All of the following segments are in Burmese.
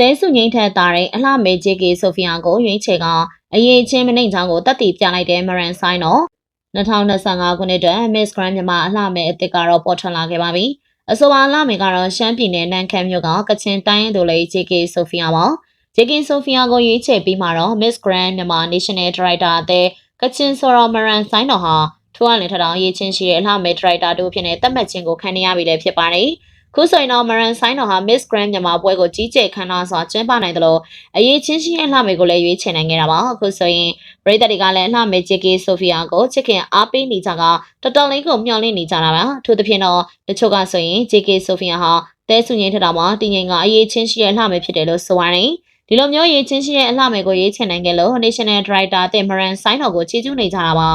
တဲစုငိမ့်ထက်သားတဲ့အလှမဲဂျေကီဆိုဖီယာကိုရွေးချယ်ကအရေးချင်းမနှိမ့်ချောင်းကိုတက်တည်ပြလိုက်တဲ့မရန်ဆိုင်တော့2025ခုနှစ်အတွက် Miss Grand မြန်မာအလှမဲအစ်စ်ကတော့ပေါ်ထွက်လာခဲ့ပါပြီ။အဆိုပါအလှမဲကတော့ရှမ်းပြည်နယ်နန်ခမ်းမြို့ကကချင်တိုင်းရင်းသူလေးဂျေကီဆိုဖီယာပါ။ဂျေကင်ဆိုဖီယာကိုရွေးချယ်ပြီးမှတော့ Miss Grand မြန်မာ National Director အသဲကချင်ဆိုတော်မရန်ဆိုင်တော်ဟာထိုးရလင်ထထောင်ရေးချင်းရှိတဲ့အလှမဲ့ Director တို့ဖြစ်နေတတ်မှတ်ခြင်းကိုခံနေရပြီလည်းဖြစ်ပါတယ်။ ခုဆိုရင်တော့မရန်ဆိုင်တော်ဟာ Miss Grand မြန်မာပွဲကိုကြီးကျယ်ခမ်းနားစွာကျင်းပနိုင်တယ်လို့အရေးချင်းရှိတဲ့အလှမဲ့ကိုလည်းရွေးချယ်နိုင်ခဲ့တာပါ။အခုဆိုရင်ပရိသတ်တွေကလည်းအလှမဲ့ဂျေကင်ဆိုဖီယာကိုချစ်ခင်အားပေးနေကြကတော်တော်လေးကိုမျှော်လင့်နေကြတာပါ။ထို့သဖြင့်တော့တချို့ကဆိုရင်ဂျေကင်ဆိုဖီယာဟာတဲဆုငိမ့်ထထောင်မှာတည်ငြိမ်ကအရေးချင်းရှိတဲ့အလှမဲ့ဖြစ်တယ်လို့ဆိုပါတယ်။ဒီလိုမျိုးရေးချင်းရှိတဲ့အလှမယ်ကိုရေးချင်နိုင်ကြလို့ National Director တင်မရန်ဆိုင်းတော်ကိုချီးကျူးနေကြတာပါ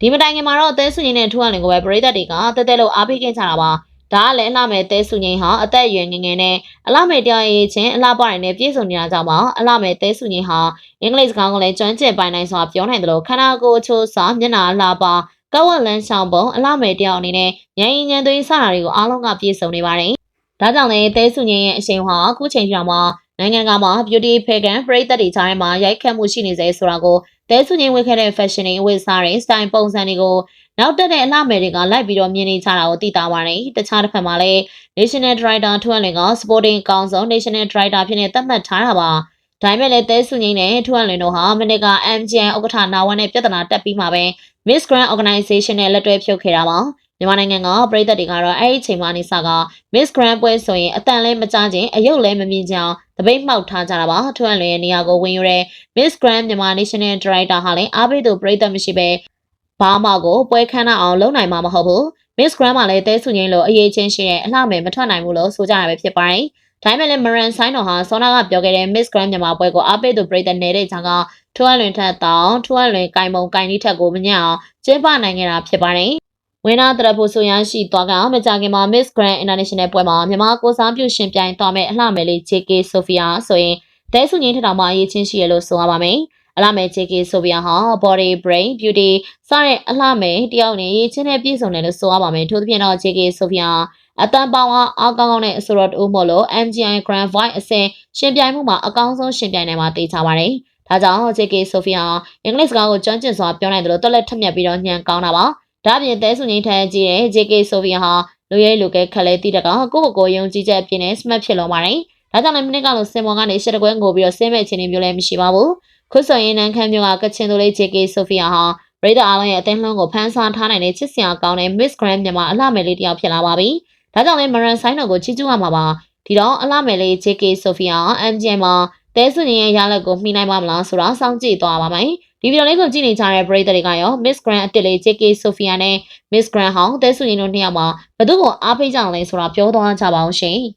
ဒီမတိုင်ခင်မှာတော့အသေးစုငင်းနဲ့ထူအောင်လင်ကိုပဲပရိသတ်တွေကတက်တက်လို့အားပေးခဲ့ကြတာပါ ဒါကလည်းအလှမယ်တဲစုငင်းဟာအသက်အရွယ်ငယ်ငယ်နဲ့အလှမယ်တရားရေးချင်းအလှပတိုင်းနဲ့ပြည့်စုံနေတာကြောင့်ပါအလှမယ်တဲစုငင်းဟာအင်္ဂလိပ်စကားကိုလည်းကျွမ်းကျင်ပိုင်နိုင်စွာပြောနိုင်တယ်လို့ခန္ဓာကိုယ်အချိုးစာမျက်နှာအလှပကဝက်လန်းဆောင်ပုံအလှမယ်တရားအနေနဲ့ဉာဏ်ရည်ဉာဏ်သွေးစတာတွေကိုအားလုံးကပြည့်စုံနေပါတယ်ဒါကြောင့်လည်းတဲစုငင်းရဲ့အရှိန်ဟာအခုချိန်ပြောင်းမှာနိုင်ငံကမှာ beauty pageant ပရိသတ်တွေကြားထဲမှာရိုက်ခတ်မှုရှိနေစေဆိုတာကိုတဲဆုငင်းဝတ်ခဲ့တဲ့ fashion တွေဝတ်စားတဲ့ style ပုံစံတွေကို နောက်တက်တဲ့အလှမယ်တွေကလိုက်ပြီးတော့မြင်နေကြတာကိုသိတာပါတယ်။တခြားတစ်ဖက်မှာလည်း National Director ထွန်းလင်က Sporting Council National Director ဖြစ်နေသတ်မှတ်ထားတာပါ။ဒါပေမဲ့လည်းတဲဆုငင်းနဲ့ထွန်းလင်တို့ဟာမနစ်က MGN ဥက္ကဋ္ဌနာဝန်နဲ့ပြဿနာတက်ပြီးမှပဲ Miss Grand Organization နဲ့လက်တွဲဖြုတ်ခဲ့တာပါ။မြန်မာနိုင်ငံကပြည်သက်တွေကတော့အဲ့ဒီအချိန်မှနေစက Miss Grand ပွဲဆိုရင်အတန်လဲမကြခြင်းအယုတ်လဲမမြင်ကြအောင်တပိတ်မှောက်ထားကြတာပါထွန်းလွင်ရဲ့နေရာကိုဝင်ယူတဲ့ Miss Grand မြန်မာ National Director ဟာလည်းအားပေးသူပြည်သက်မရှိပဲ ဘာမှကိုပွဲခမ်းနားအောင်လုပ်နိုင်မှာမဟုတ်ဘူး Miss Grand မှာလည်းတဲဆုငင်းလို့အရေးချင်းရှိတဲ့အလှမယ်မထွက်နိုင်ဘူးလို့ဆိုကြတာပဲဖြစ်ပါတယ်ဒါပေမဲ့လည်း Maran ဆိုင်တော်ဟာစောနာကပြောခဲ့တဲ့ Miss Grand မြန်မာပွဲကိုအားပေးသူပြည်သက်နေတဲ့ကြောင့်ကထွန်းလွင်ထက်တောင်ထွန်းလွင်ကင်မုံကင်လေးထက်ကိုမညံ့အောင်ကျင်းပနိုင်ခဲ့တာဖြစ်ပါတယ်ဝင်းနာတရဖို့ဆိုရရှိသွားကမကြခင်မှာ Miss Grand International ပွဲမှာမြန်မာကိုစားပြုရှင်ပြိုင်သွားမဲ့အလှမယ်လေး JK Sophia ဆိုရင်ဒဲဆုငင်းထထောင်မှာအရေးချင်းရှိရလို့ဆိုရပါမယ်။ အလှမယ် JK Sophia ဟာ body brain beauty စတဲ့အလှမယ်တယောက်နဲ့ရေးချင်းနဲ့ပြည့်စုံတယ်လို့ဆိုရပါမယ်။ထို့သဖြင့်တော့ JK Sophia အတန်ပေါင်းအားအကောင်းကောင်းနဲ့အဆိုတော်တူမို့လို့ MGI Grand Voice အဆင့်ရှင်ပြိုင်မှုမှာအကောင်းဆုံးရှင်ပြိုင်နိုင်မှာသိချပါတယ်။ဒါကြောင့် JK Sophia အင်္ဂလိပ်စကားကိုကျွမ်းကျင်စွာပြောနိုင်တယ်လို့တက်လက်ထက်မြက်ပြီးတော့ညံကောင်းတာပါ။ဒါပြင်တဲဆုငိမ့်ထန်ကြီးတဲ့ JK Sophia ဟာလူရဲလူကဲခက်လဲတိတကကိုယ့်ကိုယ်ကိုယုံကြည်ချက်အပြည့်နဲ့ smart ဖြစ်လုံးပါတယ်။ဒါကြောင့်လည်းမိနစ်ကလို့စင်မော်ကနေရှစ်တကွဲငိုပြီးတော့ဆင်းမဲ့ခြင်းတွေမျိုးလည်းမရှိပါဘူး။ ခုဆိုရင်နန်းခမ်းမျိုးကကချင်သူလေး JK Sophia ဟာပရိသတ်အားလုံးရဲ့အသင်းလုံးကိုဖန်ဆာထားနိုင်တဲ့ချစ်စရာကောင်းတဲ့ Miss Grand မြန်မာအလှမယ်လေးတစ်ယောက်ဖြစ်လာပါပြီ။ဒါကြောင့်လည်း Maran ဆိုင်တော်ကိုချီးကျူးရမှာပါ။ဒီတော့အလှမယ်လေး JK Sophia MGM မှာတဲစွန်ရဲ့ရလက်ကိုမှီနိုင်ပါမလားဆိုတာစောင့်ကြည့်သွားပါမယ်။ဒီဗီဒီယိုလေးကိုကြည့်နေကြတဲ့ပရိသတ်တွေကရော Miss Grand အစ်စ်လေး JK Sophia နဲ့ Miss Grand ဟောင်းတဲဆုရင်တို့နှစ်ယောက်မှာဘယ်သူ့ကိုအားပေးကြအောင်လဲဆိုတာပြောသွားကြပါအောင်ရှင်။